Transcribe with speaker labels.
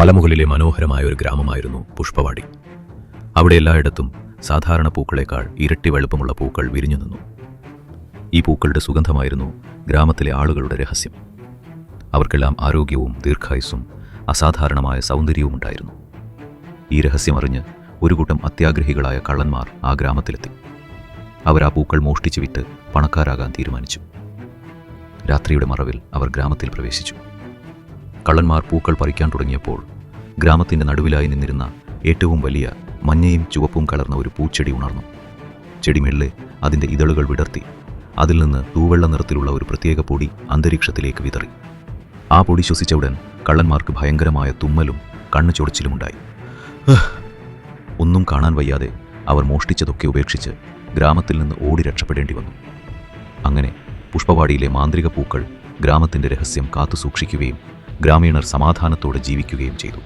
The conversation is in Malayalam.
Speaker 1: മലമുകളിലെ മനോഹരമായ ഒരു ഗ്രാമമായിരുന്നു പുഷ്പവാടി. അവിടെ എല്ലായിടത്തും സാധാരണ പൂക്കളേക്കാൾ ഇരട്ടി വെളുപ്പമുള്ള പൂക്കൾ വിരിഞ്ഞു നിന്നു. ഈ പൂക്കളുടെ സുഗന്ധമായിരുന്നു ഗ്രാമത്തിലെ ആളുകളുടെ രഹസ്യം. അവർക്കെല്ലാം ആരോഗ്യവും ദീർഘായുസ്സും അസാധാരണമായ സൗന്ദര്യവും ഉണ്ടായിരുന്നു. ഈ രഹസ്യം അറിഞ്ഞ് ഒരു കൂട്ടം അത്യാഗ്രഹികളായ കള്ളന്മാർ ആ ഗ്രാമത്തിലെത്തി. അവർ ആ പൂക്കൾ മോഷ്ടിച്ചു വിറ്റ് പണക്കാരാകാൻ തീരുമാനിച്ചു. രാത്രിയുടെ മറവിൽ അവർ ഗ്രാമത്തിൽ പ്രവേശിച്ചു. കള്ളന്മാർ പൂക്കൾ പറിക്കാൻ തുടങ്ങിയപ്പോൾ ഗ്രാമത്തിന്റെ നടുവിലായി നിന്നിരുന്ന ഏറ്റവും വലിയ മഞ്ഞയും ചുവപ്പും കലർന്ന ഒരു പൂച്ചെടി ഉണർന്നു. ചെടി മെല്ലെ അതിന്റെ ഇതളുകൾ വിടർത്തി. അതിൽ നിന്ന് തൂവെള്ള നിറത്തിലുള്ള ഒരു പ്രത്യേക പൊടി അന്തരീക്ഷത്തിലേക്ക് വിതറി. ആ പൊടി ശ്വസിച്ച ഉടൻ കള്ളന്മാർക്ക് ഭയങ്കരമായ തുമ്മലും കണ്ണു ചൊടിച്ചിലുമുണ്ടായി ഒന്നും കാണാൻ വയ്യാതെ അവർ മോഷ്ടിച്ചതൊക്കെ ഉപേക്ഷിച്ച് ഗ്രാമത്തിൽ നിന്ന് ഓടി രക്ഷപ്പെടേണ്ടി വന്നു. അങ്ങനെ പുഷ്പവാടിയിലെ മാന്ത്രിക പൂക്കൾ ഗ്രാമത്തിന്റെ രഹസ്യം കാത്തുസൂക്ഷിക്കുകയും ഗ്രാമീണർ സമാധാനത്തോടെ ജീവിക്കുകയും ചെയ്തു